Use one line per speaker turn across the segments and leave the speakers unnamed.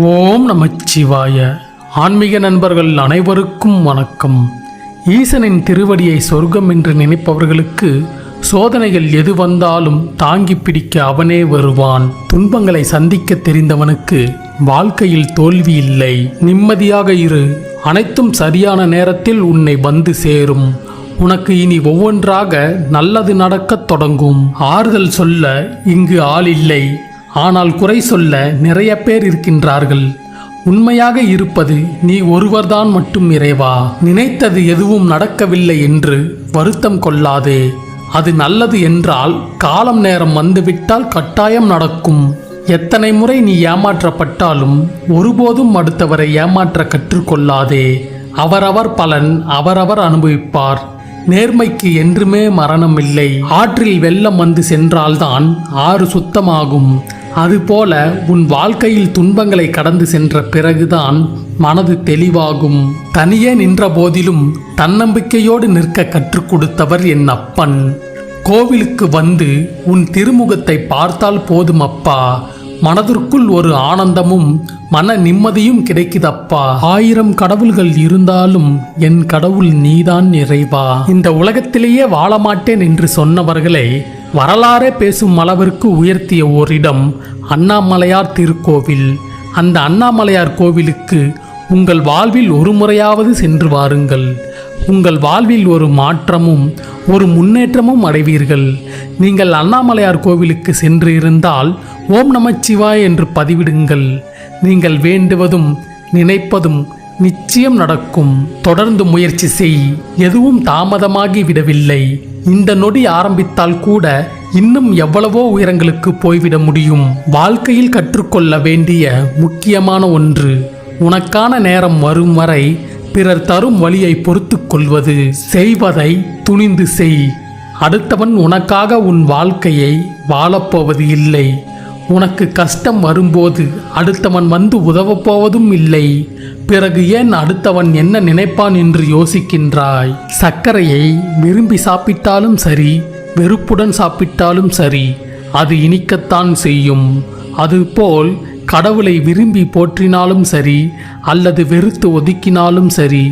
ஓம் நமச்சிவாய. ஆன்மீக நண்பர்கள் அனைவருக்கும் வணக்கம். ஈசனின் திருவடியை சொர்க்கம் என்று நினைப்பவர்களுக்கு சோதனைகள் எது வந்தாலும் தாங்கி பிடிக்க அவனே வருவான். துன்பங்களை சந்திக்க தெரிந்தவனுக்கு வாழ்க்கையில் தோல்வி இல்லை. நிம்மதியாக இரு. அனைத்தும் சரியான நேரத்தில் உன்னை வந்து சேரும். உனக்கு இனி ஒவ்வொன்றாக நல்லது நடக்கத் தொடங்கும். ஆறுதல் சொல்ல இங்கு ஆள் இல்லை. ஆனால் குறை சொல்ல நிறைய பேர் இருக்கின்றார்கள். உண்மையாக இருப்பது நீ ஒருவர்தான் மட்டும் இறைவா. நினைத்தது எதுவும் நடக்கவில்லை என்று வருத்தம் கொள்ளாதே. அது நல்லது என்றால் காலம் நேரம் வந்துவிட்டால் கட்டாயம் நடக்கும். எத்தனை முறை நீ ஏமாற்றப்பட்டாலும் ஒருபோதும் அடுத்தவரை ஏமாற்ற கற்றுக்கொள்ளாதே. அவரவர் பலன் அவரவர் அனுபவிப்பார். நேர்மைக்கு என்றுமே மரணம் இல்லை ஆற்றில் வெள்ளம் வந்து சென்றால்தான் ஆறு சுத்தமாகும். அதுபோல உன் வாழ்க்கையில் துன்பங்களை கடந்து சென்ற பிறகுதான் மனது தெளிவாகும். தனியே நின்ற போதிலும் தன்னம்பிக்கையோடு நிற்க கற்றுக் கொடுத்தவர் என் அப்பன். கோவிலுக்கு வந்து உன் திருமுகத்தை பார்த்தால் போதும் அப்பா. மனதிற்குள் ஒரு ஆனந்தமும் மன நிம்மதியும் கிடைக்குதப்பா. ஆயிரம் கடவுள்கள் இருந்தாலும் என் கடவுள் நீதான் நிறைவா இந்த உலகத்திலேயே வாழ மாட்டேன் என்று சொன்னவர்களை வரலாறே பேசும் அளவிற்கு உயர்த்திய ஓரிடம் அண்ணாமலையார் திருக்கோவில். அந்த அண்ணாமலையார் கோவிலுக்கு உங்கள் வாழ்வில் ஒரு முறையாவது சென்று வாருங்கள். உங்கள் வாழ்வில் ஒரு மாற்றமும் ஒரு முன்னேற்றமும் அடைவீர்கள். நீங்கள் அண்ணாமலையார் கோவிலுக்கு சென்று இருந்தால் ஓம் நமச்சிவாய் என்று பதிவிடுங்கள். நீங்கள் வேண்டுவதும் நினைப்பதும் நிச்சயம் நடக்கும். தொடர்ந்து முயற்சி செய். எதுவும் தாமதமாகி விடவில்லை. இந்த நொடி ஆரம்பித்தால் கூட இன்னும் எவ்வளவோ உயரங்களுக்கு போய்விட முடியும். வாழ்க்கையில் கற்றுக்கொள்ள வேண்டிய முக்கியமான ஒன்று உனக்கான நேரம் வரும் வரை பிறர் தரும் வழியை பொறுத்து கொள்வது. செய்வதை துணிந்து செய். அடுத்தவன் உனக்காக உன் வாழ்க்கையை வாழப்போவது இல்லை. உனக்கு கஷ்டம் வரும்போது அடுத்தவன் வந்து உதவப் போவதும் இல்லை. பிறகு ஏன் அடுத்தவன் என்ன நினைப்பான் என்று யோசிக்கின்றாய்? சர்க்கரையை விரும்பி சாப்பிட்டாலும் சரி வெறுப்புடன் சாப்பிட்டாலும் சரி அது இனிக்கத்தான் செய்யும். அதுபோல் கடவுளை விரும்பி போற்றினாலும் சரி அல்லது வெறுத்து ஒதுக்கினாலும் சரி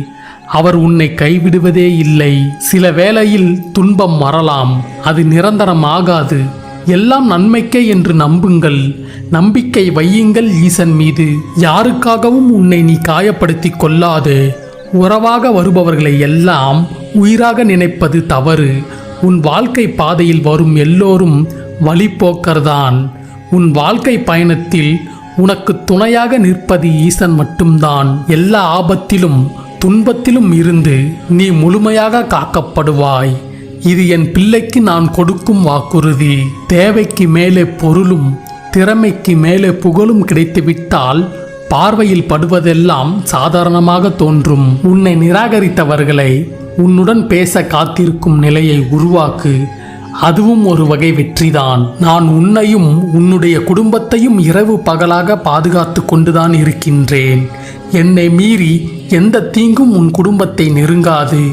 அவர் உன்னை கைவிடுவதே இல்லை. சில வேளையில் துன்பம் வரலாம் அது நிரந்தரம் ஆகாது எல்லாம் நன்மைக்கே என்று நம்புங்கள். நம்பிக்கை வையுங்கள் ஈசன் மீது. யாருக்காகவும் உன்னை நீ காயப்படுத்திக் கொள்ளாது. உறவாக வருபவர்களை எல்லாம் உயிராக நினைப்பது தவறு. உன் வாழ்க்கை பாதையில் வரும் எல்லோரும் வழிபோக்கர்தான் உன் வாழ்க்கை பயணத்தில் உனக்கு துணையாக நிற்பது ஈசன் மட்டும்தான். எல்லா ஆபத்திலும் துன்பத்திலும் இருந்து நீ முழுமையாக காக்கப்படுவாய். இது என் பிள்ளைக்கு நான் கொடுக்கும் வாக்குறுதி. தேவைக்கு மேலே பொருளும் திறமைக்கு மேலே புகழும் கிடைத்துவிட்டால் பார்வையில் படுவதெல்லாம் சாதாரணமாக தோன்றும். உன்னை நிராகரித்தவர்களை உன்னுடன் பேச காத்திருக்கும் நிலையை உருவாக்கு. அதுவும் ஒரு வகை வெற்றிதான். நான் உன்னையும் உன்னுடைய குடும்பத்தையும் இரவு பகலாக பாதுகாத்து கொண்டுதான் இருக்கின்றேன். என்னை மீறி எந்த தீங்கும் உன் குடும்பத்தை நெருங்காது.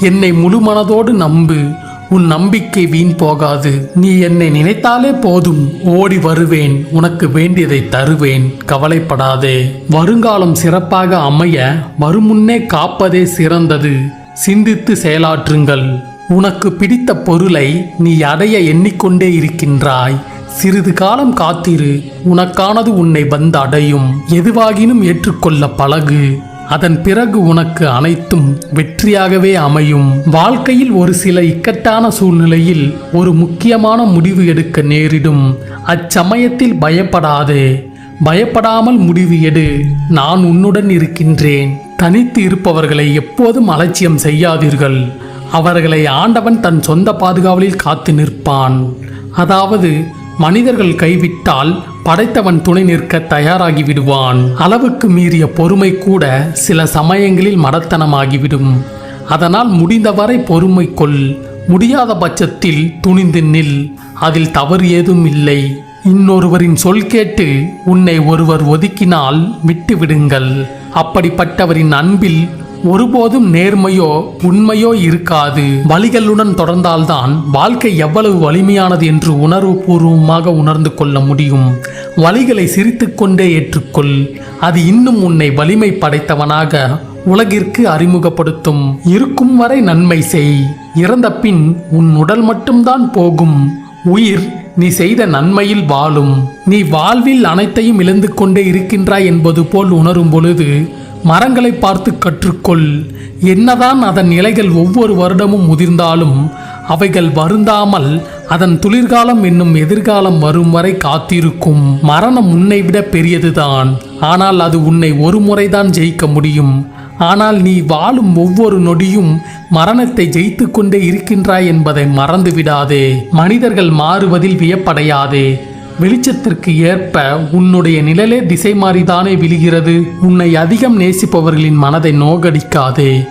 என்னை முழு மனதோடு நம்பு. உன் நம்பிக்கை வீண் போகாது. நீ என்னை நினைத்தாலே போதும். ஓடி வருவேன். உனக்கு வேண்டியதை தருவேன். கவலைப்படாதே. வருங்காலம் சிறப்பாக அமைய வருமுன்னே காப்பதே சிறந்தது. சிந்தித்து செயலாற்றுங்கள். உனக்கு பிடித்த பொருளை நீ அடைய எண்ணிக்கொண்டே இருக்கின்றாய். சிறிது காலம் காத்திரு. உனக்கானது உன்னை வந்து அடையும். எதுவாகினும் ஏற்றுக்கொள்ள பழகு. அதன் பிறகு உனக்கு அனைத்தும் வெற்றியாகவே அமையும். வாழ்க்கையில் ஒரு சில இக்கட்டான சூழ்நிலையில் ஒரு முக்கியமான முடிவு எடுக்க நேரிடும். அச்சமயத்தில் பயப்படாதே. பயப்படாமல் முடிவு எடு. நான் உன்னுடன் இருக்கின்றேன். தனித்து இருப்பவர்களை எப்போதும் அலட்சியம் செய்யாதீர்கள். அவர்களை ஆண்டவன் தன் சொந்த பாதுகாவலில் காத்து நிற்பான். அதாவது மனிதர்கள் கைவிட்டால் படைத்தவன் துணை நிற்க தயாராகி விடுவான். அளவுக்கு மீறிய பொறுமை கூட சில சமயங்களில் மடத்தனமாகிவிடும். அதனால் முடிந்தவரை பொறுமை கொள். முடியாத பட்சத்தில் துணிந்து நில். அதில் தவறு ஏதும் இல்லை. இன்னொருவரின் சொல் கேட்டு உன்னை ஒருவர் ஒதுக்கினால் விட்டு விடுங்கள் அப்படிப்பட்டவரின் அன்பில் ஒருபோதும் நேர்மையோ உண்மையோ இருக்காது. வழிகளுடன் தொடர்ந்தால்தான் வாழ்க்கை எவ்வளவு வலிமையானது என்று உணர்வுபூர்வமாக உணர்ந்து கொள்ள முடியும். வழிகளை சிரித்துக்கொண்டே ஏற்றுக்கொள். அது இன்னும் உன்னை வலிமை படைத்தவனாக உலகிற்கு அறிமுகப்படுத்தும். இருக்கும் வரை நன்மை செய். இறந்த பின் உன் உடல் மட்டும்தான் போகும். உயிர் நீ செய்த நன்மையில் வாழும். நீ வாழ்வில் அனைத்தையும் இழந்து கொண்டே இருக்கின்றாய் என்பது போல் உணரும் பொழுது மரங்களை பார்த்து கற்றுக்கொள். என்னதான் அதன் இலைகள் ஒவ்வொரு வருடமும் முதிர்ந்தாலும் அவைகள் வருந்தாமல் அதன் துளிர்காலம் என்னும் எதிர்காலம் வரும் வரை காத்திருக்கும். மரணம் உன்னை விட பெரியதுதான். ஆனால் அது உன்னை ஒரு முறைதான் ஜெயிக்க முடியும். ஆனால் நீ வாழும் ஒவ்வொரு நொடியும் மரணத்தை ஜெயித்து கொண்டே இருக்கின்றாய் என்பதை மறந்து விடாதே மனிதர்கள் மாறுவதில் வியப்படையாதே. வெளிச்சத்திற்கு ஏற்ப உன்னுடைய நிழலே திசை மாறிதானே விழுகிறது. உன்னை அதிகம் நேசிப்பவர்களின் மனதை நோகடிக்காதே.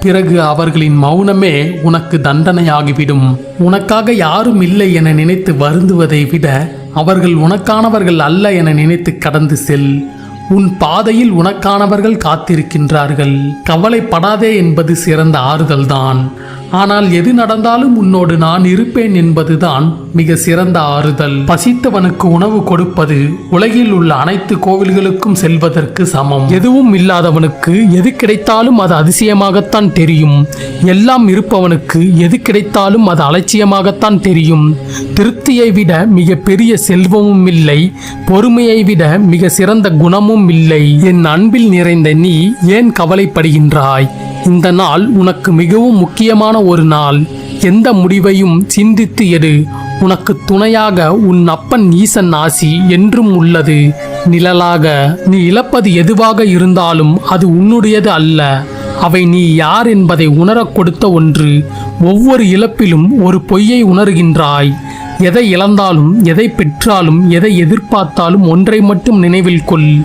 பிறகு அவர்களின் மௌனமே உனக்கு தண்டனையாகிவிடும். உனக்காக யாரும் இல்லை என நினைத்து வருந்துவதை விட அவர்கள் உனக்கானவர்கள் அல்ல என நினைத்து கடந்து செல். உன் பாதையில் உனக்கானவர்கள் காத்திருக்கின்றார்கள். கவலைப்படாதே என்பது சிறந்த ஆறுதல்தான். ஆனால் எது நடந்தாலும் உன்னோடு நான் இருப்பேன் என்பதுதான் மிக சிறந்த ஆறுதல். பசித்தவனுக்கு உணவு கொடுப்பது உலகில் உள்ள அனைத்து கோவில்களுக்கும் செல்வதற்கு சமம். எதுவும் இல்லாதவனுக்கு எது கிடைத்தாலும் அது அதிசயமாகத்தான் தெரியும். எல்லாம் இருப்பவனுக்கு எது கிடைத்தாலும் அது அலட்சியமாகத்தான் தெரியும். திருப்தியை விட மிக பெரிய செல்வமும் இல்லை பொறுமையை விட மிக சிறந்த குணமும் இல்லை. என் அன்பில் நிறைந்த நீ ஏன் கவலைப்படுகின்றாய்? இந்த நாள் உனக்கு மிகவும் முக்கியமான ஒரு நாள். எந்த முடிவையும் சிந்தித்து எடு. உனக்கு துணையாக உன் அப்பன் ஈசன் ஆசி என்றும் உள்ளது. நிழலாக நீ இழப்பது எதுவாக இருந்தாலும் அது உன்னுடையது அல்ல. அவை நீ யார் என்பதை உணரக் கொடுத்த ஒன்று. ஒவ்வொரு இழப்பிலும் ஒரு பொய்யை உணர்கின்றாய். எதை இழந்தாலும் எதை பெற்றாலும் எதை எதிர்பார்த்தாலும் ஒன்றை மட்டும் நினைவில் கொள்.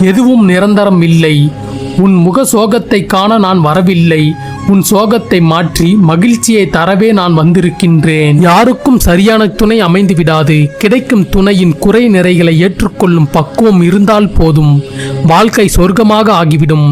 எதுவும் நிரந்தரம் இல்லை. உன் முக சோகத்தை காண நான் வரவில்லை. உன் சோகத்தை மாற்றி மகிழ்ச்சியை தரவே நான் வந்திருக்கின்றேன். யாருக்கும் சரியான துணை அமைந்து விடாது. கிடைக்கும் துணையின் குறை நிறைகளை ஏற்றுக்கொள்ளும் பக்குவம் இருந்தால் போதும். வாழ்க்கை சொர்க்கமாக ஆகிவிடும்.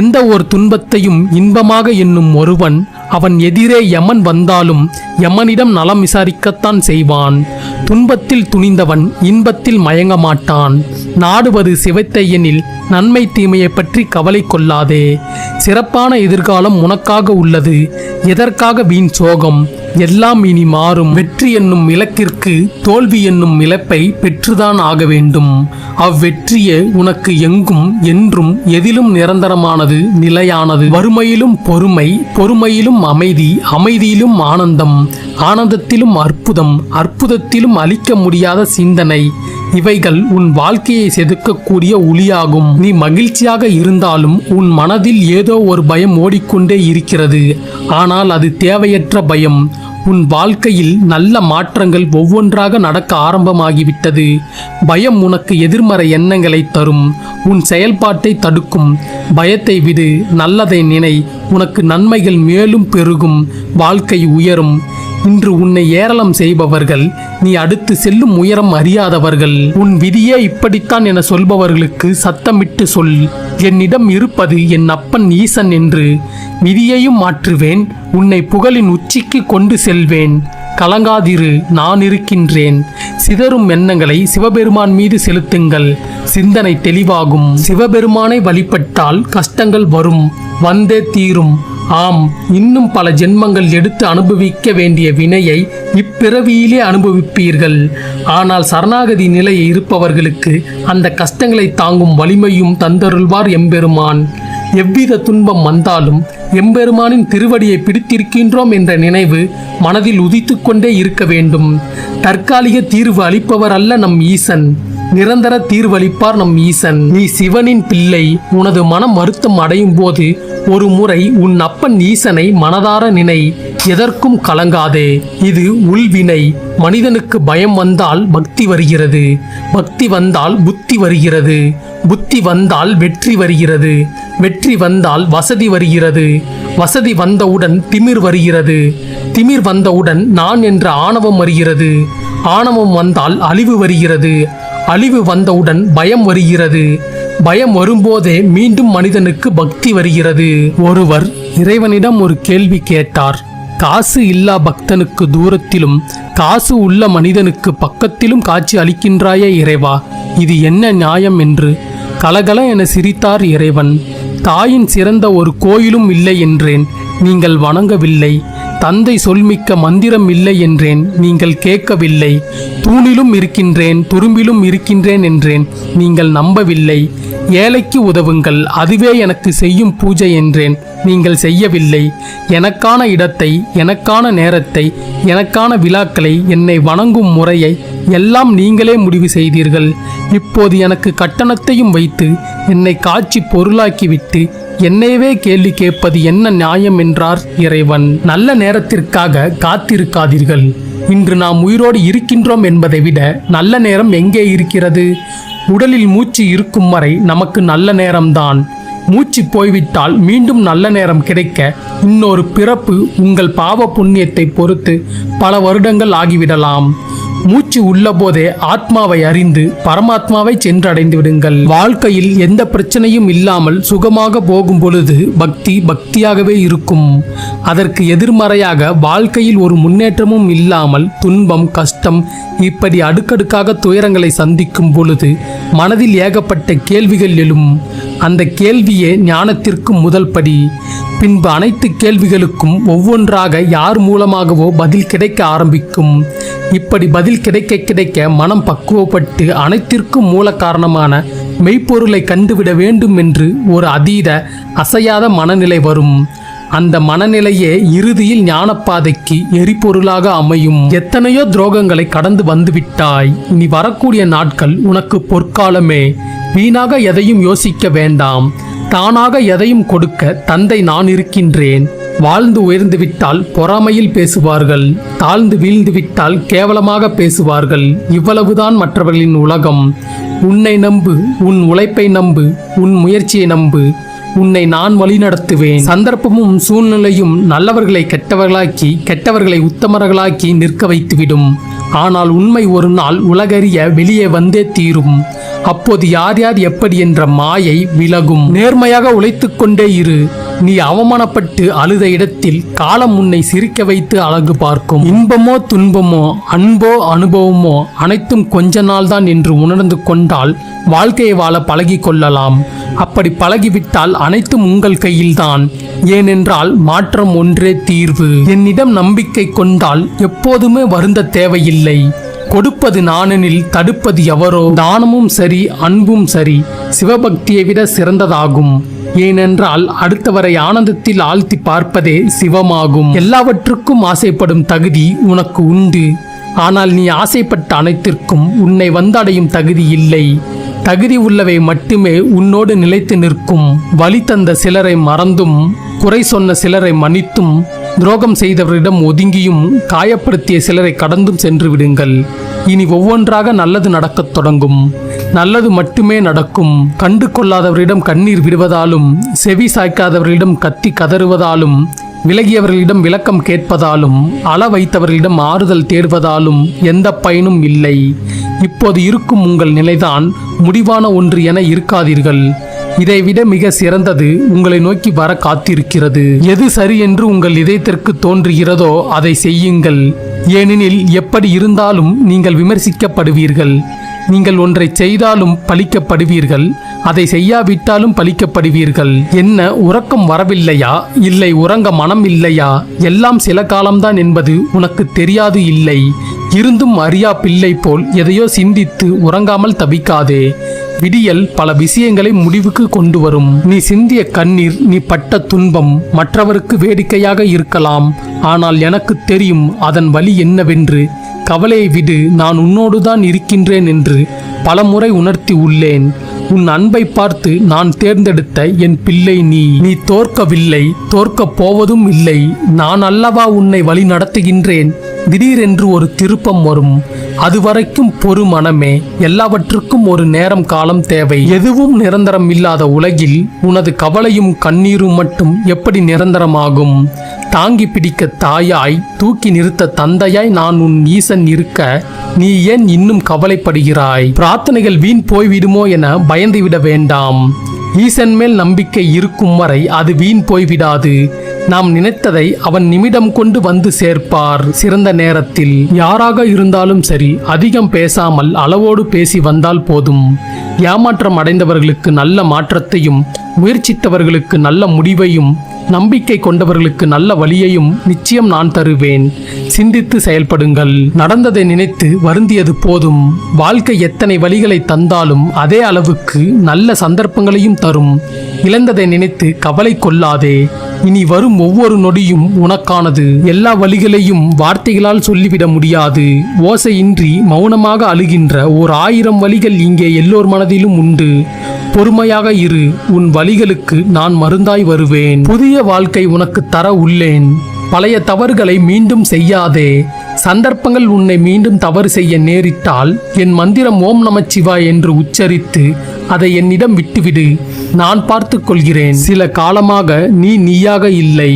எந்த ஒரு துன்பத்தையும் இன்பமாக எண்ணும் ஒருவன் அவன் எதிரே யமன் வந்தாலும் யமனிடம் நலம் விசாரிக்கத்தான் செய்வான். துன்பத்தில் துணிந்தவன் இன்பத்தில் மயங்க மாட்டான் நாடுவது சிவத்தை எனில் நன்மை தீமையை பற்றி கவலை கொள்ளாதே. சிறப்பான எதிர்காலம் உனக்காக உள்ளது. எதற்காக வீண் சோகம்? எல்லாம் இனி மாறும். வெற்றி என்னும் இலக்கிற்கு தோல்வி என்னும் இழப்பை பெற்றுதான் ஆக வேண்டும். அவ்வெற்றியே உனக்கு எங்கும் என்றும் எதிலும் நிரந்தரமானது நிலையானது. வறுமையிலும் பொறுமை பொறுமையிலும் அமைதி அமைதியிலும் ஆனந்தம். ஆனந்தத்திலும் அற்புதம் அற்புதத்திலும் அழிக்க முடியாத சிந்தனை. இவைகள் உன் வாழ்க்கையை செதுக்கக்கூடிய ஒளியாகும். நீ மகிழ்ச்சியாக இருந்தாலும் உன் மனதில் ஏதோ ஒரு பயம் ஓடிக்கொண்டே இருக்கிறது. ஆனால் அது தேவையற்ற பயம். உன் வாழ்க்கையில் நல்ல மாற்றங்கள் ஒவ்வொன்றாக நடக்க ஆரம்பமாகிவிட்டது. பயம் உனக்கு எதிர்மறை எண்ணங்களை தரும். உன் செயல்பாட்டை தடுக்கும். பயத்தை விடு நல்லதை நினை. உனக்கு நன்மைகள் மேலும் பெருகும். வாழ்க்கை உயரும். இன்று உன்னை ஏரளம் செய்பவர்கள் நீ அடுத்து செல்லும் உயரம் அறியாதவர்கள். உன் விதியே இப்படித்தான் என சொல்பவர்களுக்கு சத்தமிட்டு சொல். என்னிடம் இருப்பது என் அப்பன் ஈசன் என்று. விதியையும் மாற்றுவேன் உன்னை புகழின் உச்சிக்கு கொண்டு செல்வேன். கலங்காதிரு நான் இருக்கின்றேன். சிதறும் எண்ணங்களை சிவபெருமான் மீது செலுத்துங்கள். சிந்தனை தெளிவாகும். சிவபெருமானை வழிபட்டால் கஷ்டங்கள் வரும். வந்தே தீரும். ஆம் இன்னும் பல ஜென்மங்கள் எடுத்து அனுபவிக்க வேண்டிய வினையை இப்பிறவியிலே அனுபவிப்பீர்கள். ஆனால் சரணாகதி நிலையை இருப்பவர்களுக்கு அந்த கஷ்டங்களை தாங்கும் வலிமையும் தந்தருள்வார் எம்பெருமான். எவ்வித துன்பம் வந்தாலும் எம்பெருமானின் திருவடியை பிடித்திருக்கின்றோம் என்ற நினைவு மனதில் உதித்துக்கொண்டே இருக்க வேண்டும். தற்காலிக தீர்வு அளிப்பவர் அல்ல நம் ஈசன். நிரந்தர தீர்வளிப்பார் நம் ஈசன். நீ சிவனின் பிள்ளை. உனது மனம் வருத்தம் அடையும் போது ஒரு முறை உன் அப்பன் ஈசனை மனதார நினை எதற்கும் கலங்காதே. இது உள்வினை. மனிதனுக்கு பயம் வந்தால் பக்தி வருகிறது. பக்தி வந்தால் புத்தி வருகிறது. புத்தி வந்தால் வெற்றி வருகிறது. வெற்றி வந்தால் வசதி வருகிறது. வசதி வந்தவுடன் திமிர் வருகிறது. திமிர் வந்தவுடன் நான் என்ற ஆணவம் வருகிறது. ஆணவம் வந்தால் அழிவு வருகிறது. அழிவு வந்தவுடன் பயம் வருகிறது. பயம் வரும்போதே மீண்டும் மனிதனுக்கு பக்தி வருகிறது. ஒருவர் இறைவனிடம் ஒரு கேள்வி கேட்டார். காசு இல்லா பக்தனுக்கு தூரத்திலும் காசு உள்ள மனிதனுக்கு பக்கத்திலும் காட்சி அளிக்கின்றாயே இறைவா இது என்ன நியாயம் என்று கலகல என சிரித்தார் இறைவன். தாயின் சிறந்த ஒரு கோயிலும் இல்லை என்றேன் நீங்கள் வணங்கவில்லை. தந்தை சொல்மிக்க மந்திரம் இல்லை என்றேன் நீங்கள் கேட்கவில்லை. தூணிலும் இருக்கின்றேன் துரும்பிலும் இருக்கின்றேன் என்றேன் நீங்கள் நம்பவில்லை. ஏழைக்கு உதவுங்கள் அதுவே எனக்கு செய்யும் பூஜை என்றேன். நீங்கள் செய்யவில்லை. எனக்கான இடத்தை எனக்கான நேரத்தை எனக்கான விழாக்களை என்னை வணங்கும் முறையை எல்லாம் நீங்களே முடிவு செய்தீர்கள். இப்போது எனக்கு கட்டணத்தையும் வைத்து என்னை காட்சி பொருளாக்கிவிட்டு என்னையவே கேள்வி கேட்பது என்ன நியாயம் என்றார் இறைவன். நல்ல நேரத்திற்காக காத்திருக்காதீர்கள். இன்று நாம் உயிரோடு இருக்கின்றோம் என்பதை விட நல்ல நேரம் எங்கே இருக்கிறது? உடலில் மூச்சு இருக்கும் வரை நமக்கு நல்ல நேரம்தான். மூச்சு போய்விட்டால் மீண்டும் நல்ல நேரம் கிடைக்க இன்னொரு பிறப்பு உங்கள் பாவ புண்ணியத்தை பொறுத்து பல வருடங்கள் ஆகிவிடலாம். மூச்சு உள்ளபோதே ஆத்மாவை அறிந்து பரமாத்மாவை சென்றடைந்து விடுங்கள். வாழ்க்கையில் எந்த பிரச்சனையும் இல்லாமல் சுகமாக போகும் பொழுது பக்தி பக்தியாகவே இருக்கும். அதற்கு எதிர்மறையாக வாழ்க்கையில் ஒரு முன்னேற்றமும் இல்லாமல் துன்பம் கஷ்டம் இப்படி அடுக்கடுக்காக துயரங்களை சந்திக்கும் பொழுது மனதில் ஏகப்பட்ட கேள்விகள் எழும். அந்த கேள்வியே ஞானத்திற்கு முதல் படி. பின்பு அனைத்து கேள்விகளுக்கும் ஒவ்வொன்றாக யார் மூலமாகவோ பதில் கிடைக்க ஆரம்பிக்கும். இப்படி பதில் கிடைக்க கிடைக்க மனம் பக்குவப்பட்டு அனைத்திற்கும் மூல காரணமான மெய்ப்பொருளை கண்டுவிட வேண்டும் என்று ஒரு அதீத அசையாத மனநிலை வரும். அந்த மனநிலையே இறுதியில் ஞானப்பாதைக்கு எரிபொருளாக அமையும். எத்தனையோ துரோகங்களை கடந்து வந்துவிட்டாய். இனி வரக்கூடிய நாட்கள் உனக்கு பொற்காலமே. வீணாக எதையும் யோசிக்க வேண்டாம். தானாக எதையும் கொடுக்க தந்தை நான் இருக்கின்றேன். வாழ்ந்து உயர்ந்து விட்டால் பொறாமையில் பேசுவார்கள். தாழ்ந்து வீழ்ந்து விட்டால் கேவலமாக பேசுவார்கள். இவ்வளவுதான் மற்றவர்களின் உலகம். உன்னை நம்பு உன் உழைப்பை நம்பு உன் முயற்சியை நம்பு. உன்னை நான் வழிநடத்துவேன். சந்தர்ப்பமும் சூழ்நிலையும் நல்லவர்களை கெட்டவர்களாக்கி கெட்டவர்களை உத்தமர்களாக்கி நிற்க வைத்துவிடும். ஆனால் உண்மை ஒரு நாள் உலகறிய வெளியே வந்தே தீரும். அப்போது யார் யார் எப்படி என்ற மாயை விலகும். நேர்மையாக உழைத்துக்கொண்டே இரு. நீ அவமானப்பட்டு அழுத இடத்தில் காலம் உன்னை சிரிக்க வைத்து அழகு பார்க்கும். இன்பமோ துன்பமோ அன்போ அனுபவமோ அனைத்தும் கொஞ்ச நாள்தான் என்று உணர்ந்து கொண்டால் வாழ்க்கையை வாழ பழகி கொள்ளலாம். அப்படி பழகிவிட்டால் அனைத்தும் உங்கள் கையில்தான். ஏனென்றால் மாற்றம் ஒன்றே தீர்வு. என்னிடம் நம்பிக்கை கொண்டால் எப்போதுமே வருந்த தேவையில்லை. கொடுப்பது நானெனில் தடுப்பது எவரோ. தானமும் சரி அன்பும் சரி சிவபக்தியை விட சிறந்ததாகும். ஏனென்றால் அடுத்தவரை ஆனந்தத்தில் ஆழ்த்தி பார்ப்பதே சிவமாகும். எல்லாவற்றுக்கும் ஆசைப்படும் தகுதி உனக்கு உண்டு. ஆனால் நீ ஆசைப்பட்ட அனைத்திற்கும் உன்னை வந்தடையும் தகுதி இல்லை. தகுதி உள்ளவை மட்டுமே உன்னோடு நிலைத்து நிற்கும். வழி தந்த சிலரை மறந்தும் குறை சொன்ன சிலரை மன்னித்தும் துரோகம் செய்தவரிடம் ஒதுங்கியும் காயப்படுத்திய சிலரை கடந்தும் சென்று விடுங்கள். இனி ஒவ்வொன்றாக நல்லது நடக்கத் தொடங்கும். நல்லது மட்டுமே நடக்கும். கண்டு கொள்ளாதவரிடம் கண்ணீர் விடுவதாலும் செவி சாய்க்காதவரிடம் கத்தி கதறுவதாலும் விலகியவர்களிடம் விளக்கம் கேட்பதாலும் அள வைத்தவர்களிடம் ஆறுதல் தேடுவதாலும் எந்த பயனும் இல்லை. இப்போது இருக்கும் உங்கள் நிலைதான் முடிவான ஒன்று என இருக்காதீர்கள். இதைவிட மிக சிறந்தது உங்களை நோக்கி வர காத்திருக்கிறது. எது சரி என்று உங்கள் இதயத்திற்கு தோன்றுகிறதோ அதை செய்யுங்கள். ஏனெனில் எப்படி இருந்தாலும் நீங்கள் விமர்சிக்கப்படுவீர்கள். நீங்கள் ஒன்றை செய்தாலும் பழிக்கப்படுவீர்கள் அதை செய்யாவிட்டாலும் பழிக்கப்படுவீர்கள். என்ன உறக்கம் வரவில்லையா? இல்லை உறங்க மனம் இல்லையா? எல்லாம் சில காலம்தான் என்பது உனக்கு தெரியாது இல்லை. இருந்தும் அறியா பிள்ளை போல் எதையோ சிந்தித்து உறங்காமல் தவிக்காதே. விடியல் பல விஷயங்களை முடிவுக்கு கொண்டு வரும் நீ சிந்திய கண்ணீர் நீ பட்ட துன்பம் மற்றவருக்கு வேடிக்கையாக இருக்கலாம். ஆனால் எனக்கு தெரியும் அதன் வழி என்னவென்று. கவலையை விடு நான் உன்னோடுதான் இருக்கின்றேன் என்று பலமுறை உணர்த்தி உள்ளேன். உன் அன்பை பார்த்து நான் தேர்ந்தெடுத்த என் பிள்ளை நீ. நீ தோற்கவில்லை தோற்கப் போவதும் இல்லை. நான் அல்லவா உன்னை வழி நடத்துகின்றேன் திடீரென்று ஒரு திருப்பம் வரும். அதுவரைக்கும் பொறு மனமே எல்லாவற்றுக்கும் ஒரு நேரம் காலம் தேவை. எதுவும் நிரந்தரம் இல்லாத உலகில் உனது கவலையும் கண்ணீரும் மட்டும் எப்படி நிரந்தரமாகும்? தாங்கி பிடிக்க தாயாய் தூக்கி நிறுத்த தந்தையாய் நான் உன் ஈசன் இருக்க நீ ஏன் இன்னும் கவலைப்படுகிறாய்? பிரார்த்தனைகள் வீண் போய்விடுமோ என பயந்துவிட வேண்டாம். ஈசன் மேல் நம்பிக்கை இருக்கும் வரை அது வீண் போய்விடாது. நாம் நினைத்ததை அவன் நிமிடம் கொண்டு வந்து சேர்ப்பார். சிறந்த நேரத்தில் யாராக இருந்தாலும் சரி அதிகம் பேசாமல் அளவோடு பேசி வந்தால் போதும். ஏமாற்றம் அடைந்தவர்களுக்கு நல்ல மாற்றத்தையும் முயற்சித்தவர்களுக்கு நல்ல முடிவையும் நம்பிக்கை கொண்டவர்களுக்கு நல்ல வழியையும் நிச்சயம் நான் தருவேன். சிந்தித்து செயல்படுங்கள். நடந்ததை நினைத்து வருந்தியது போதும். வாழ்க்கை எத்தனை வழிகளை தந்தாலும் அதே அளவுக்கு நல்ல சந்தர்ப்பங்களையும் தரும். இழந்ததை நினைத்து கவலை கொள்ளாதே. இனி வரும் ஒவ்வொரு நொடியும் உனக்கானது. எல்லா வழிகளையும் வார்த்தைகளால் சொல்லிவிட முடியாது. ஓசையின்றி மௌனமாக அழுகின்ற ஓர் ஆயிரம் வழிகள் இங்கே எல்லோர் மனதிலும் உண்டு. பொறுமையாக இரு. உன் வழிகளுக்கு நான் மருந்தாய் வருவேன். புதிய வாழ்க்கை உனக்கு தர உள்ளேன். பழைய தவறுகளை மீண்டும் செய்யாதே. சந்தர்ப்பங்கள் உன்னை மீண்டும் தவறு செய்ய நேரிட்டால் என் மந்திரம் ஓம் நமச்சிவா என்று உச்சரித்து அதை என்னிடம் விட்டுவிடு. நான் பார்த்து கொள்கிறேன். சில காலமாக நீ நீயாக இல்லை.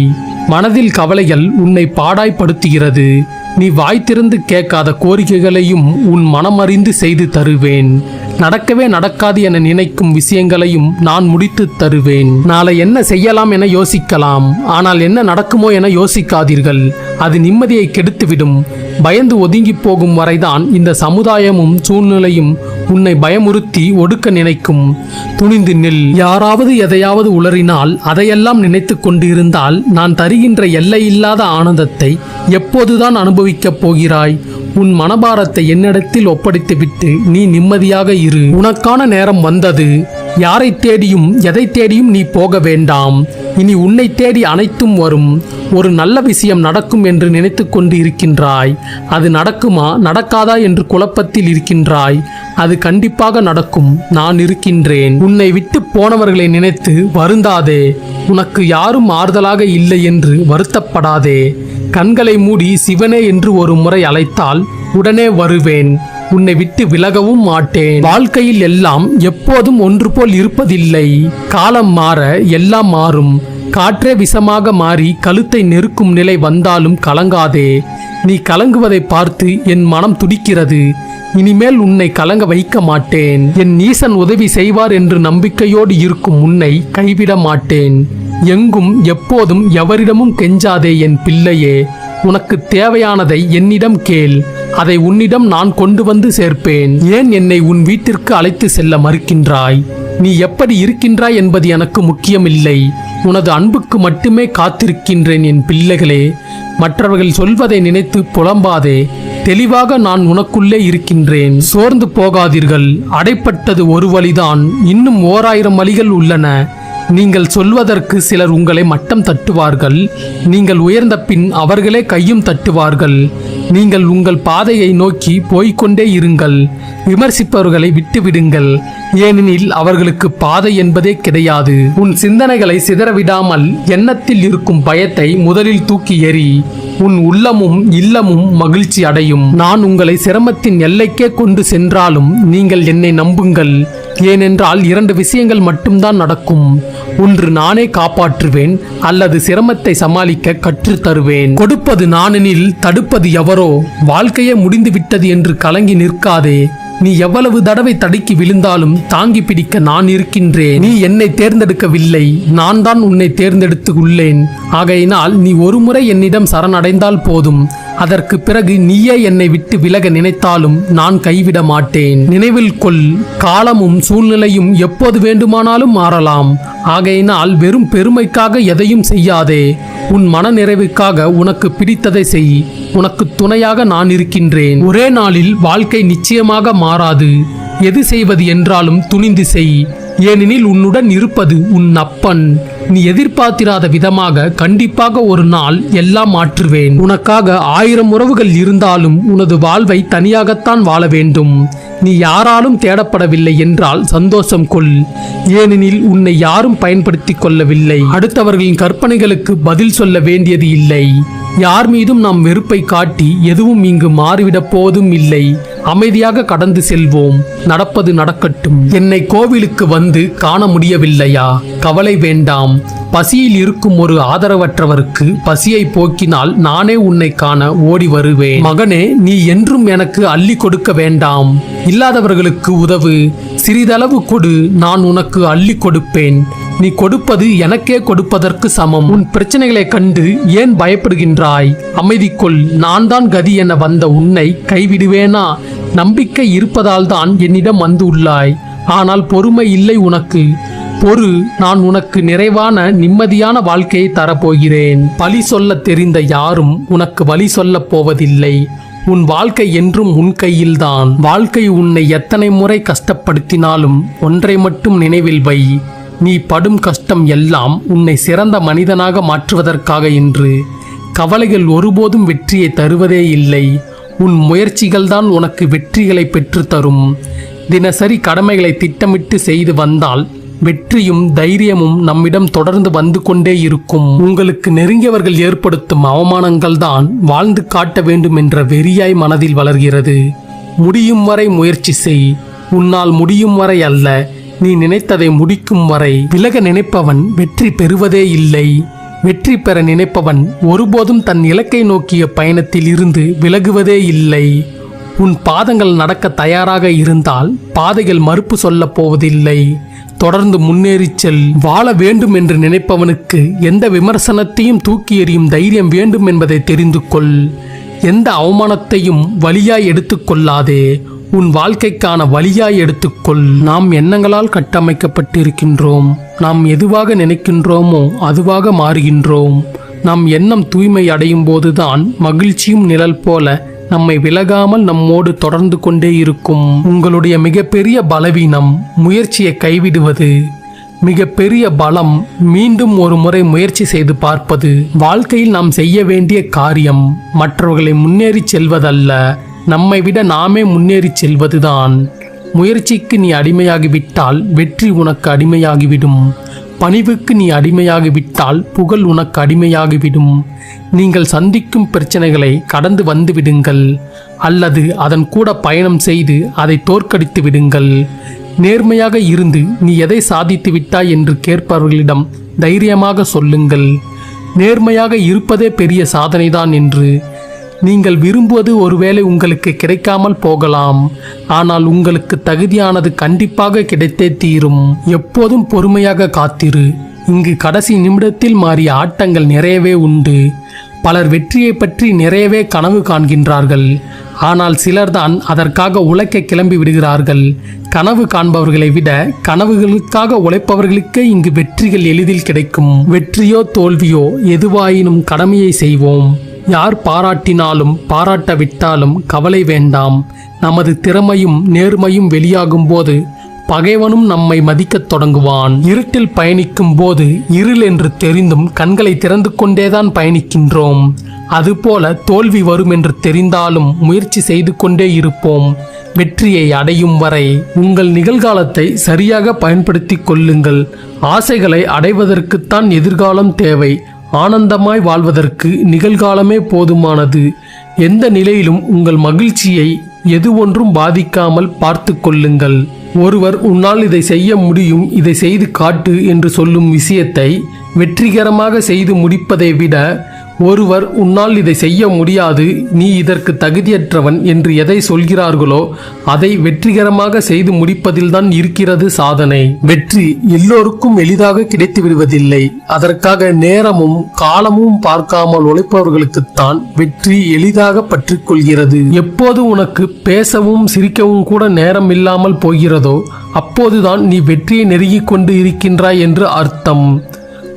மனதில் கவலைகள் உன்னை பாடாய்ப்படுத்துகிறது. நீ வாய் திறந்து கேட்காத கோரிக்கைகளையும் உன் மனமறிந்து செய்து தருவேன். நடக்கவே நடக்காது என நினைக்கும் விஷயங்களையும் நான் முடித்து தருவேன். நாளை என்ன செய்யலாம் என யோசிக்கலாம். ஆனால் என்ன நடக்குமோ என யோசிக்காதீர்கள். அது நிம்மதியை கெடுத்துவிடும். பயந்து ஒதுங்கி போகும் வரைதான் இந்த சமுதாயமும் சூழ்நிலையும் உன்னை பயமுறுத்தி ஒடுக்க நினைக்கும். துணிந்து நில். யாராவது எதையாவது உளறினால் அதையெல்லாம் நினைத்து கொண்டிருந்தால் நான் தருகின்ற எல்லையில்லாத ஆனந்தத்தை எப்போதுதான் அனுபவிக்கப் போகிறாய். உன் மனபாரத்தை என்னிடத்தில் ஒப்படைத்துவிட்டு நீ நிம்மதியாக இரு. உனக்கான நேரம் வந்தது. யாரை தேடியும் எதை தேடியும் நீ போக வேண்டாம். இனி உன்னை தேடி அனைத்தும் வரும். ஒரு நல்ல விஷயம் நடக்கும் என்று நினைத்து கொண்டு இருக்கின்றாய் அது நடக்குமா நடக்காதா என்று குழப்பத்தில் இருக்கின்றாய். அது கண்டிப்பாக நடக்கும். நான் இருக்கின்றேன். உன்னை விட்டு போனவர்களை நினைத்து வருந்தாதே. உனக்கு யாரும் ஆறுதலாக இல்லை என்று வருத்தப்படாதே. கண்களை மூடி சிவனே என்று ஒரு முறை அழைத்தால் உடனே வருவேன். உன்னை விட்டு விலகவும் மாட்டேன். வாழ்க்கையில் எல்லாம் எப்போதும் ஒன்று போல் இருப்பதில்லை. காலம் மாற எல்லாம் மாறும். காற்றே விஷமாக மாறி கழுத்தை நெருக்கும் நிலை வந்தாலும் கலங்காதே. நீ கலங்குவதை பார்த்து என் மனம் துடிக்கிறது. இனிமேல் உன்னை கலங்க வைக்க மாட்டேன். என் ஈசன் உதவி செய்வார் என்று நம்பிக்கையோடு இருக்கும் உன்னை கைவிட மாட்டேன். எங்கும் எப்போதும் எவரிடமும் கெஞ்சாதே என் பிள்ளையே உனக்கு தேவையானதை என்னிடம் கேள் அதை உன்னிடம் நான் கொண்டு வந்து சேர்ப்பேன். ஏன் என்னை உன் வீட்டிற்கு அழைத்து செல்ல மறுக்கின்றாய்? நீ எப்படி இருக்கின்றாய் என்பது எனக்கு முக்கியமில்லை. உனது அன்புக்கு மட்டுமே காத்திருக்கின்றேன் என் பிள்ளைகளே மற்றவர்கள் சொல்வதை நினைத்து புலம்பாதே தெளிவாக நான் உனக்குள்ளே இருக்கின்றேன். சோர்ந்து போகாதீர்கள் அடைப்பட்டது ஒரு வழிதான் இன்னும் ஓராயிரம் வழிகள் உள்ளன. நீங்கள் சொல்வதற்கு சிலர் உங்களை மட்டம் தட்டுவார்கள். நீங்கள் உயர்ந்த பின் அவர்களே கையும் தட்டுவார்கள். நீங்கள் உங்கள் பாதையை நோக்கி போய்க்கொண்டே இருங்கள். விமர்சிப்பவர்களை விட்டுவிடுங்கள். ஏனெனில் அவர்களுக்கு பாதை என்பதே கிடையாது. உன் சிந்தனைகளை சிதறவிடாமல் எண்ணத்தில் இருக்கும் பயத்தை முதலில் தூக்கி எறி உன் உள்ளமும் இல்லமும் மகிழ்ச்சி அடையும். நான் உங்களை சிரமத்தின் எல்லைக்கே கொண்டு சென்றாலும் நீங்கள் என்னை நம்புங்கள். ஏனென்றால் இரண்டு விஷயங்கள் மட்டும்தான் நடக்கும். ஒன்று நானே காப்பாற்றுவேன் அல்லது சிரமத்தை சமாளிக்க கற்று தருவேன். கொடுப்பது நானெனில் தடுப்பது எவரோ வாழ்க்கையே முடிந்துவிட்டது என்று கலங்கி நிற்காதே. நீ எவ்வளவு தடவை தடுக்கி விழுந்தாலும் தாங்கி பிடிக்க நான் இருக்கின்றேன். நீ என்னை தேர்ந்தெடுக்கவில்லை நான் தான் உன்னை தேர்ந்தெடுத்து உள்ளேன். ஆகையினால் நீ ஒருமுறை என்னிடம் சரணடைந்தால் போதும். அதற்கு பிறகு நீயே என்னை விட்டு விலக நினைத்தாலும் நான் கைவிட மாட்டேன். நினைவில் கொள் காலமும் சூழ்நிலையும் எப்போது வேண்டுமானாலும் மாறலாம். ஆகையினால் வெறும் பெருமைக்காக எதையும் செய்யாதே. உன் மன நிறைவுக்காக உனக்கு பிடித்ததை செய். உனக்கு துணையாக நான் இருக்கின்றேன். ஒரே நாளில் வாழ்க்கை நிச்சயமாக மாறாது. எது செய்வது என்றாலும் துணிந்து செய். ஏனெனில் உன்னுடன் இருப்பது உன் அப்பன். நீ எதிர்பார்த்திராத விதமாக கண்டிப்பாக ஒரு நாள் எல்லாம் மாற்றுவேன். உனக்காக ஆயிரம் உறவுகள் இருந்தாலும் உனது வாழ்வை தனியாகத்தான் வாழ வேண்டும். நீ யாராலும் தேடப்படவில்லை என்றால் சந்தோஷம் கொள். ஏனெனில் உன்னை யாரும் பயன்படுத்திக் கொள்ளவில்லை. அடுத்தவர்களின் கற்பனைகளுக்கு பதில் சொல்ல வேண்டியது இல்லை. யார் மீதும் நாம் வெறுப்பை காட்டி எதுவும் இங்கு மாறிவிடப் போவதும் இல்லை. அமைதியாக கடந்து செல்வோம். நடப்பது நடக்கட்டும். என்னை கோவிலுக்கு வந்து காண முடியவில்லையா? கவலை வேண்டாம். பசியில் இருக்கும் ஒரு ஆதரவற்றவருக்கு பசியை போக்கினால் நானே உன்னை காண ஓடி வருவேன். மகனே நீ என்றும் எனக்கு அள்ளி கொடுக்க வேண்டாம். இல்லாதவர்களுக்கு உதவு. சிறிதளவு கொடு. நான் உனக்கு அள்ளி கொடுப்பேன். நீ கொடுப்பது எனக்கே கொடுப்பதற்கு சமம். உன் பிரச்சனைகளை கண்டு ஏன் பயப்படுகின்றாய்? அமைதி கொள் நான் தான் கதி என வந்த உன்னை கைவிடுவேனா? நம்பிக்கை இருப்பதால் தான் என்னிடம் வந்து உள்ளாய். ஆனால் பொறுமை இல்லை உனக்கு. பொறு நான் உனக்கு நிறைவான நிம்மதியான வாழ்க்கையை தரப்போகிறேன். பழி சொல்லத் தெரிந்த யாரும் உனக்கு வழி சொல்லப் போவதில்லை. உன் வாழ்க்கை என்றும் உன் கையில்தான். வாழ்க்கை உன்னை எத்தனை முறை கஷ்டப்படுத்தினாலும் ஒன்றை மட்டும் நினைவில் வை. நீ படும் கஷ்டம் எல்லாம் உன்னை சிறந்த மனிதனாக மாற்றுவதற்காக என்று கவலைகள் ஒருபோதும் வெற்றியை தருவதே இல்லை. உன் முயற்சிகள்தான் உனக்கு வெற்றிகளை பெற்றுத்தரும் தினசரி கடமைகளை திட்டமிட்டு செய்து வந்தால் வெற்றியும் தைரியமும் நம்மிடம் தொடர்ந்து வந்து கொண்டே இருக்கும். உங்களுக்கு நெருங்கியவர்கள் ஏற்படுத்தும் அவமானங்கள் தான் வாழ்ந்து காட்ட வேண்டும் என்ற வெறியாய் மனதில் வளர்கிறது. முடியும் வரை முயற்சி செய். உன்னால் முடியும் வரை அல்ல. நீ நினைத்ததை முடிக்கும் வரை விலக நினைப்பவன் வெற்றி பெறுவதே இல்லை. வெற்றி பெற நினைப்பவன் ஒருபோதும் தன் இலக்கை நோக்கிய பயணத்தில் இருந்து விலகுவதே இல்லை. உன் பாதங்கள் நடக்க தயாராக இருந்தால் பாதைகள் மறுப்பு சொல்லப் போவதில்லை. தொடர்ந்து முன்னேறிச் செல். வாழ வேண்டும் என்று நினைப்பவனுக்கு எந்த விமர்சனத்தையும் தூக்கி எறியும் தைரியம் வேண்டும் என்பதை தெரிந்து கொள். எந்த அவமானத்தையும் வழியாய் எடுத்துக்கொள்ளாதே உன் வாழ்க்கைக்கான வழியாய் எடுத்துக்கொள். நாம் எண்ணங்களால் கட்டமைக்கப்பட்டிருக்கின்றோம். நாம் எதுவாக நினைக்கின்றோமோ அதுவாக மாறுகின்றோம். நம் எண்ணம் தூய்மை அடையும் போதுதான் மகிழ்ச்சியும் நிழல் போல நம்மை விலகாமல் நம்மோடு தொடர்ந்து கொண்டே இருக்கும். உங்களுடைய மிகப்பெரிய பலவீனம் முயற்சியை கைவிடுவது. மிகப்பெரிய பலம் மீண்டும் ஒரு முறை முயற்சி செய்து பார்ப்பது. வாழ்க்கையில் நாம் செய்ய வேண்டிய காரியம் மற்றவர்களை முன்னேறிச் செல்வதல்ல. நம்மை விட நாமே முன்னேறிச் செல்வதுதான். முயற்சிக்கு நீ அடிமையாகிவிட்டால் வெற்றி உனக்கு அடிமையாகிவிடும். பணிவுக்கு நீ அடிமையாகிவிட்டால் புகழ் உனக்கு அடிமையாகிவிடும். நீங்கள் சந்திக்கும் பிரச்சனைகளை கடந்து வந்து விடுங்கள். அல்லது அதன் கூட பயணம் செய்து அதை தோற்கடித்து விடுங்கள். நேர்மையாக இருந்து நீ எதை சாதித்து விட்டாய் என்று கேட்பவர்களிடம் தைரியமாக சொல்லுங்கள். நேர்மையாக இருப்பதே பெரிய சாதனைதான் என்று நீங்கள் விரும்புவது ஒருவேளை உங்களுக்கு கிடைக்காமல் போகலாம். ஆனால் உங்களுக்கு தகுதியானது கண்டிப்பாக கிடைத்தே தீரும். எப்போதும் பொறுமையாக காத்திரு. இங்கு கடைசி நிமிடத்தில் மாறிய ஆட்டங்கள் நிறையவே உண்டு. பலர் வெற்றியை பற்றி நிறையவே கனவு காண்கின்றார்கள். ஆனால் சிலர்தான் அதற்காக உழைக்க கிளம்பி விடுகிறார்கள். கனவு காண்பவர்களை விட கனவுகளுக்காக உழைப்பவர்களுக்கே இங்கு வெற்றிகள் எளிதில் கிடைக்கும். வெற்றியோ தோல்வியோ எதுவாயினும் கடமையை செய்வோம். யார் பாராட்டினாலும் பாராட்டவிட்டாலும் கவலை வேண்டாம். நமது திறமையும் நேர்மையும் வெளியாகும் போது பகைவனும் நம்மை மதிக்கத் தொடங்குவான். இருட்டில் பயணிக்கும் போது இருள் என்று தெரிந்தும் கண்களை திறந்து கொண்டேதான் பயணிக்கின்றோம். அதுபோல தோல்வி வரும் என்று தெரிந்தாலும் முயற்சி செய்து கொண்டே இருப்போம். வெற்றியை அடையும் வரை உங்கள் நிகழ்காலத்தை சரியாக பயன்படுத்திக் கொள்ளுங்கள். ஆசைகளை அடைவதற்குத்தான் எதிர்காலம் தேவை. ஆனந்தமாய் வாழ்வதற்கு நிகழ்காலமே போதுமானது. எந்த நிலையிலும் உங்கள் மகிழ்ச்சியை எது ஒன்றும் பாதிக்காமல் பார்த்து கொள்ளுங்கள். ஒருவர் உன்னால் இதை செய்ய முடியும் இதை செய்து காட்டு என்று சொல்லும் விஷயத்தை வெற்றிகரமாக செய்து முடிப்பதை விட ஒருவர் உன்னால் இதை செய்ய முடியாது நீ இதற்கு தகுதியற்றவன் என்று எதை சொல்கிறார்களோ அதை வெற்றிகரமாக செய்து முடிப்பதில்தான் இருக்கிறது சாதனை. வெற்றி எல்லோருக்கும் எளிதாக கிடைத்து விடுவதில்லை அதற்காக நேரமும் காலமும் பார்க்காமல் உழைப்பவர்களுக்குத்தான் வெற்றி எளிதாக பற்றிக்கொள்கிறது. எப்போது உனக்கு பேசவும் சிரிக்கவும் கூட நேரம் இல்லாமல் போகிறதோ அப்போதுதான் நீ வெற்றியை நெருங்கிக் கொண்டு இருக்கின்றாய் என்று அர்த்தம்.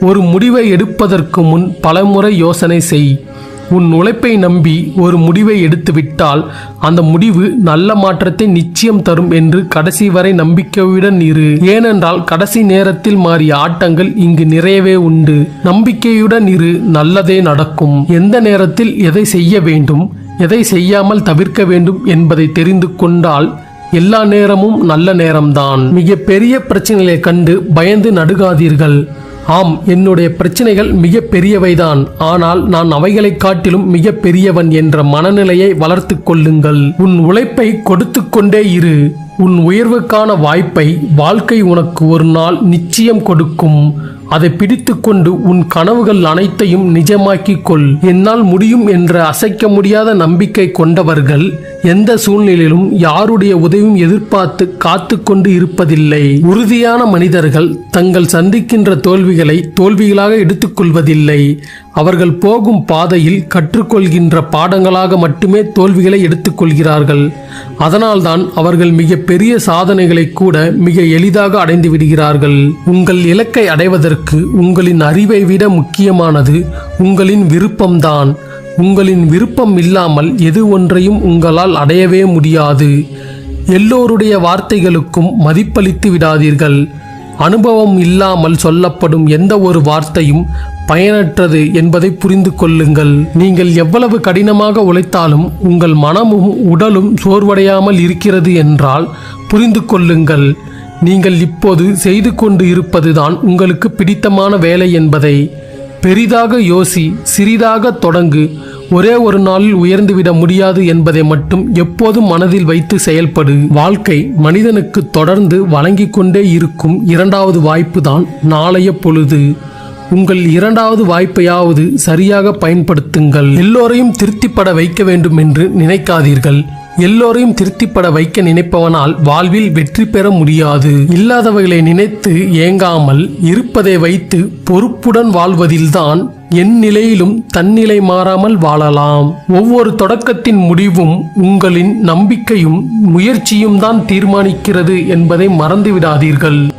ஒரு முடிவை எடுப்பதற்கு முன் பலமுறை யோசனை செய். உன் உழைப்பை நம்பி ஒரு முடிவை எடுத்துவிட்டால் அந்த முடிவு நல்ல மாற்றத்தை நிச்சயம் தரும் என்று கடைசி வரை நம்பிக்கையுடன் இரு. ஏனென்றால் கடைசி நேரத்தில் மாறிய ஆட்டங்கள் இங்கு நிறையவே உண்டு. நம்பிக்கையுடன் இரு நல்லதே நடக்கும். எந்த நேரத்தில் எதை செய்ய வேண்டும் எதை செய்யாமல் தவிர்க்க வேண்டும் என்பதை தெரிந்து கொண்டால் எல்லா நேரமும் நல்ல நேரம்தான். மிக பெரிய பிரச்சனைகளை கண்டு பயந்து நடுகாதீர்கள். ஆம் என்னுடைய பிரச்சனைகள் மிக பெரியவைதான் ஆனால் நான் அவைகளை காட்டிலும் மிக பெரியவன் என்ற மனநிலையை வளர்த்து கொள்ளுங்கள். உன் உழைப்பை கொடுத்து கொண்டே இரு. உன் உயர்வுக்கான வாய்ப்பை வாழ்க்கை உனக்கு ஒரு நாள் நிச்சயம் கொடுக்கும். அதை பிடித்துக்கொண்டு உன் கனவுகள் அனைத்தையும் நிஜமாக்கிக் கொள் என்னால் முடியும் என்ற அசைக்க முடியாத நம்பிக்கை கொண்டவர்கள் எந்த சூழ்நிலையிலும் யாருடைய உதவியும் எதிர்பார்த்து காத்து கொண்டு இருப்பதில்லை. உறுதியான மனிதர்கள் தங்கள் சந்திக்கின்ற தோல்விகளை தோல்விகளாக எடுத்துக்கொள்வதில்லை. அவர்கள் போகும் பாதையில் கற்றுக்கொள்கின்ற பாடங்களாக மட்டுமே தோல்விகளை எடுத்துக்கொள்கிறார்கள். அதனால்தான் அவர்கள் மிக பெரிய சாதனைகளை கூட மிக எளிதாக அடைந்து விடுகிறார்கள். உங்கள் இலக்கை அடைவதற்கு உங்களின் அறிவை விட முக்கியமானது உங்களின் விருப்பம்தான். உங்களின் விருப்பம் இல்லாமல் எது ஒன்றையும் உங்களால் அடையவே முடியாது. எல்லோருடைய வார்த்தைகளுக்கும் மதிப்பளித்து விடாதீர்கள். அனுபவம் இல்லாமல் சொல்லப்படும் எந்த ஒரு வார்த்தையும் பயனற்றது என்பதை புரிந்து கொள்ளுங்கள். நீங்கள் எவ்வளவு கடினமாக உழைத்தாலும் உங்கள் மனமும் உடலும் சோர்வடையாமல் இருக்கிறது என்றால் புரிந்து கொள்ளுங்கள். நீங்கள் இப்போது செய்து கொண்டு இருப்பதுதான் உங்களுக்கு பிடித்தமான வேலை என்பதை. பெரிதாக யோசி சிறிதாக தொடங்கு. ஒரே ஒரு நாளில் உயர்ந்துவிட முடியாது என்பதை மட்டும் எப்போதும் மனதில் வைத்து செயல்படு. வாழ்க்கை மனிதனுக்கு தொடர்ந்து வழங்கிக் கொண்டே இருக்கும் இரண்டாவது வாய்ப்பு தான் நாளைய பொழுது. உங்கள் இரண்டாவது வாய்ப்பையாவது சரியாக பயன்படுத்துங்கள். எல்லோரையும் திருப்திப்பட வைக்க வேண்டும் என்று நினைக்காதீர்கள். எல்லோரையும் திருப்திப்பட வைக்க நினைப்பவனால் வாழ்வில் வெற்றி பெற முடியாது. இல்லாதவைகளை நினைத்து ஏங்காமல் இருப்பதை வைத்து பொறுப்புடன் வாழ்வதில்தான் என் நிலையிலும் தன்னிலை மாறாமல் வாழலாம். ஒவ்வொரு தொடக்கத்தின் முடிவும் உங்களின் நம்பிக்கையும் முயற்சியும் தான் தீர்மானிக்கிறது என்பதை மறந்துவிடாதீர்கள்.